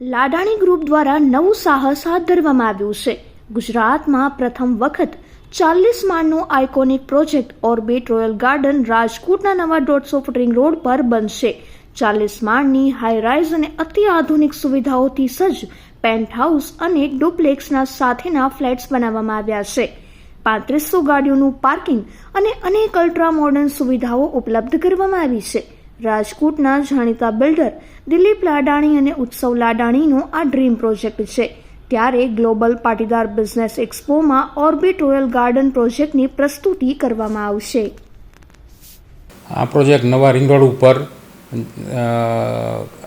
Ladani group દ્વારા નવું સાહસ હાથ ધરવામાં આવ્યું છે. ગુજરાતમાં પ્રથમ વખત ચાલીસ માળનો iconic project orbit royal garden રાજકોટના નવા દોઢસો ફૂટ રોડ પર બનશે. ચાલીસ માળની હાઈરાઇઝ અને અતિ આધુનિક સુવિધાઓથી સજ્જ પેન્ટ હાઉસ અને ડુપ્લેક્સના સાથેના ફ્લેટ્સ બનાવવામાં આવ્યા છે. પાંત્રીસો ગાડીઓનું પાર્કિંગ અને અનેક અલ્ટ્રા મોડર્ન સુવિધાઓ ઉપલબ્ધ કરવામાં આવી છે. રાજકોટના જાણીતા બિલ્ડર દિલીપ લાડાણી અને ઉત્સવ લાડાણીનો આ ડ્રીમ પ્રોજેક્ટ છે. ત્યારે ગ્લોબલ પાટીદાર બિઝનેસ એક્સપોમાં ઓર્બિટ રોયલ ગાર્ડન પ્રોજેક્ટની પ્રસ્તુતિ કરવામાં આવશે. આ પ્રોજેક્ટ નવા રિંગ રોડ ઉપર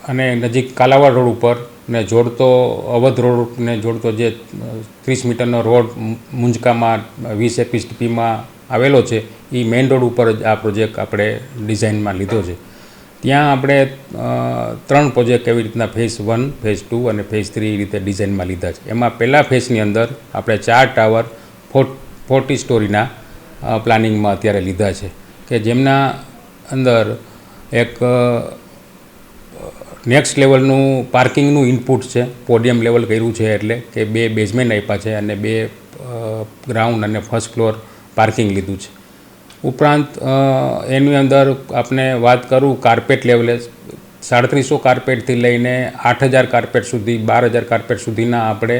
અને નજીક કાલાવાડ રોડ ઉપર ને જોડતો અવધ રોડને જોડતો જે ત્રીસ મીટરનો રોડ મુંજકામાં વીસ એકવીસ ટીપીમાં આવેલો છે એ મેઇન રોડ ઉપર જ આ પ્રોજેક્ટ આપણે ડિઝાઇનમાં લીધો છે. ત્યાં આપણે ત્રણ પ્રોજેક્ટ એવી રીતના ફેઝ વન ફેઝ ટુ અને ફેઝ થ્રી રીતે ડિઝાઇનમાં લીધા છે. એમાં પહેલાં ફેઝની અંદર આપણે ચાર ટાવર ફોર્ટ સ્ટોરીના પ્લાનિંગમાં અત્યારે લીધા છે. કે જેમના અંદર એક નેક્સ્ટ લેવલનું પાર્કિંગનું ઇનપુટ છે પોડિયમ લેવલ કર્યું છે એટલે કે બે બેઝમેન્ટ આપ્યા છે અને બે ગ્રાઉન્ડ અને ફર્સ્ટ ફ્લોર પાર્કિંગ લીધું છે. ઉપરાંત એની અંદર આપણે વાત કરું કાર્પેટ લેવલે સાડત્રીસો કાર્પેટથી લઈને આઠ હજાર કાર્પેટ સુધી, બાર હજાર કાર્પેટ સુધીના આપણે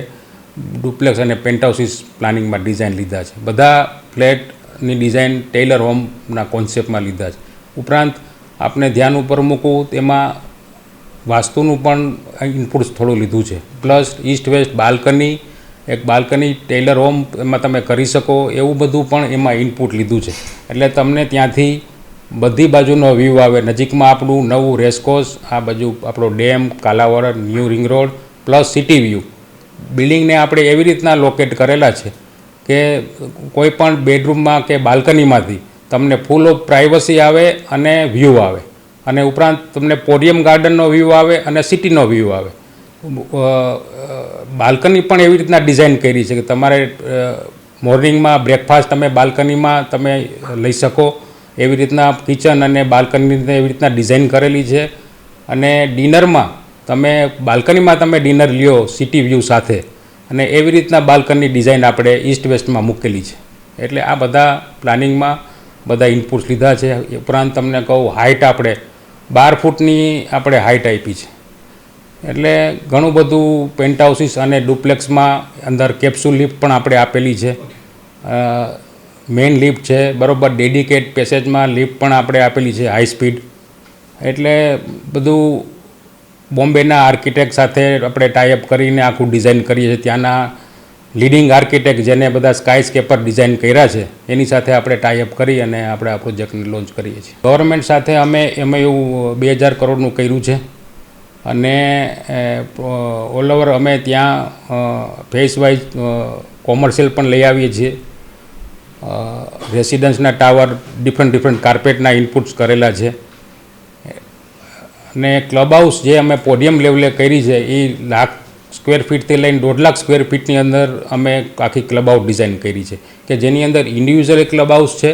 ડુપ્લેક્સ અને પેન્ટહાઉસીસ પ્લાનિંગમાં ડિઝાઇન લીધા છે. બધા ફ્લેટની ડિઝાઇન ટેલર હોમના કોન્સેપ્ટમાં લીધા છે. ઉપરાંત આપણે ધ્યાન ઉપર મૂકવું તેમાં વાસ્તુનું પણ ઇનપુટ્સ થોડું લીધું છે. પ્લસ ઈસ્ટ વેસ્ટ બાલ્કની એક બાલ્કની ટેલર હોમ એમાં તમે કરી શકો, એવું બધું પણ એમાં ઇનપુટ લીધું છે. એટલે તમને ત્યાંથી બધી બાજુનો વ્યૂ આવે. નજીકમાં આપણું નવું રેસકોર્સ આ બાજુ આપણો dam, Kalawad new ring road plus city view બિલ્ડિંગને આપણે એવી રીતના લોકેટ કરેલા છે કે કોઈ પણ બેડરૂમમાં કે બાલ્કનીમાંથી તમને ફૂલ ઓફ પ્રાઇવસી આવે અને વ્યૂ આવે. અને ઉપરાંત તમને પોડિયમ ગાર્ડનનો વ્યૂ આવે અને સિટીનો વ્યૂ આવે. બાલ્કની પણ એવી રીતના ડિઝાઇન કરી છે કે તમારે મોર્નિંગમાં બ્રેકફાસ્ટ તમે બાલ્કનીમાં તમે લઈ શકો એવી રીતના કિચન અને બાલ્કની એવી રીતના ડિઝાઇન કરેલી છે. અને ડિનરમાં તમે બાલ્કનીમાં તમે ડિનર લ્યો સિટી વ્યૂ સાથે અને એવી રીતના બાલ્કની ડિઝાઇન આપણે ઈસ્ટ વેસ્ટમાં મૂકેલી છે. એટલે આ બધા પ્લાનિંગમાં બધા ઇનપુટ્સ લીધા છે. ઉપરાંત તમને કહું હાઇટ આપણે બાર ફૂટની આપણે હાઇટ આપી છે. એટલે ઘણું બધું પેન્ટ હાઉસીસ અને ડુપ્લેક્સમાં અંદર કેપ્સ્યુલ લિફ્ટ પણ આપણે આપેલી છે. મેઇન લિફ્ટ છે, બરાબર ડેડિકેટ પેસેજમાં લિફ્ટ પણ આપણે આપેલી છે હાઈ સ્પીડ એટલે બધું બોમ્બેના આર્કિટેક્ટ સાથે આપણે ટાઈઅપ કરીને આખું ડિઝાઇન કરીએ છીએ. ત્યાંના લીડિંગ આર્કિટેક્ટ જેને બધા સ્કાય સ્કેપર ડિઝાઇન કર્યા છે, એની સાથે આપણે ટાઈઅપ કરી અને આપણે આ પ્રોજેક્ટને લોન્ચ કરીએ છીએ. ગવર્મેન્ટ સાથે અમે એમાં એવું બે હજાર કરોડનું કર્યું છે. અને ઓલ ઓવર અમે ત્યાં ફેસ વાઇઝ કોમર્શિયલ પણ લઈ આવીએ છીએ. રેસિડન્સના ટાવર ડિફરન્ટ ડિફરન્ટ કાર્પેટના ઇનપુટ્સ કરેલા છે. અને ક્લબ હાઉસ જે અમે પોડિયમ લેવલે કરી છે, એ લાખ સ્ક્વેર ફીટથી લઈને દોઢ લાખ સ્ક્વેર ફીટની અંદર અમે આખી ક્લબ હાઉસ ડિઝાઇન કરી છે. કે જેની અંદર ઇન્ડિવિજ્યુઅલ ક્લબ હાઉસ છે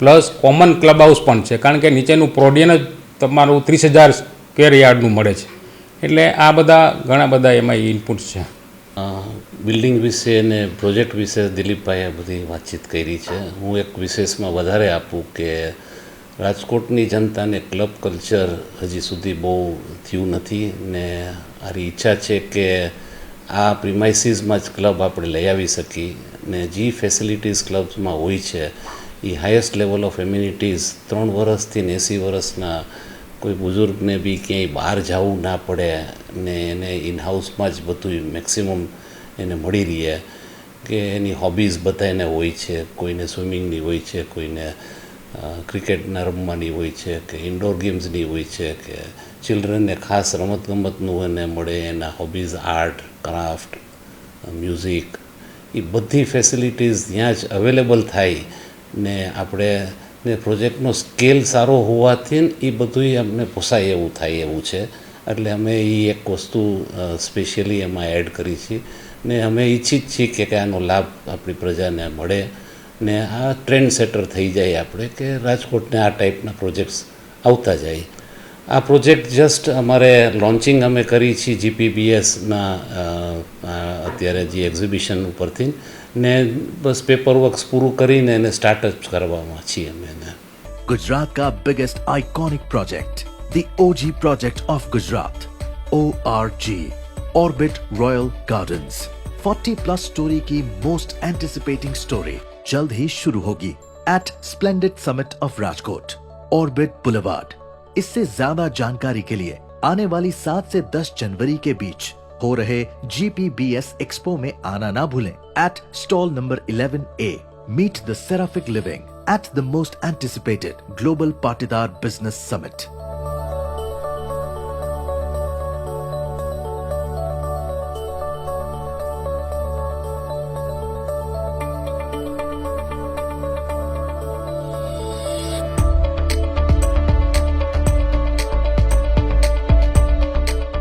પ્લસ કોમન ક્લબ હાઉસ પણ છે. કારણ કે નીચેનું પ્રોડિયન જ તમારું ત્રીસ હજાર સ્ક્વેર યાર્ડનું મળે છે. એટલે આ બધા ઘણા બધા એમાં ઇનપુટ્સ છે. બિલ્ડિંગ વિશે અને પ્રોજેક્ટ વિશે દિલીપભાઈએ બધી વાતચીત કરી છે. હું એક વિશેષમાં વધારે આપું કે રાજકોટની જનતાને ક્લબ કલ્ચર હજી સુધી બહુ થયું નથી ને મારી ઈચ્છા છે કે આ પ્રિમાઇસીસમાં જ ક્લબ આપણે લઈ આવી શકીએ ને જે ફેસિલિટીઝ ક્લબ્સમાં હોય છે એ હાઈએસ્ટ લેવલ ઓફ એમ્યુનિટીઝ ત્રણ વર્ષથી ને એંસી વર્ષના કોઈ બુઝુર્ગને બી ક્યાંય બહાર જવું ના પડે ને એને ઇન હાઉસમાં જ બધું મેક્સિમમ એને મળી રહે કે એની હોબીઝ બધા એને હોય છે. કોઈને સ્વિમિંગની હોય છે, કોઈને ક્રિકેટના રમવાની હોય છે, કે ઇન્ડોર ગેમ્સની હોય છે, કે ચિલ્ડ્રનને ખાસ રમતગમતનું એને મળે, એના હોબીઝ આર્ટ ક્રાફ્ટ મ્યુઝિક એ બધી ફેસિલિટીઝ ત્યાં જ અવેલેબલ થાય ને આપણે ને પ્રોજેક્ટનો સ્કેલ સારો હોવાથી એ બધુંય અમને પોસાય એવું થાય એવું છે. એટલે અમે એ એક વસ્તુ સ્પેશિયલી એમાં એડ કરી છે. ને અમે ઈચ્છિત છીએ કે આનો લાભ આપણી પ્રજાને મળે. ને આ ટ્રેન્ડ સેટર થઈ જાય આપણે કે રાજકોટને આ ટાઈપના પ્રોજેક્ટ્સ આવતા જાય. આ પ્રોજેક્ટ જસ્ટ અમારે લોન્ચિંગ અમે કરી છીએ જીપીબીએસના અત્યારે જે એક્ઝિબિશન ઉપરથી ને બસ પેપર વર્ક્સ પૂરું કરીને એને સ્ટાર્ટઅપ કરવામાં છીએ અમે એને गुजरात का biggest iconic project the OG project of Gujarat ORG Orbit Royal Gardens 40 plus story की मोस्ट एंटिसिपेटिंग स्टोरी जल्द ही शुरू होगी at splendid summit of Rajkot Orbit Boulevard इससे ज़्यादा जानकारी के लिए आने वाली सात से दस जनवरी के बीच हो रहे G P B S expo में आना ना भूलें at stall number 11 A meet the seraphic living at the most anticipated global Patidar business Summit.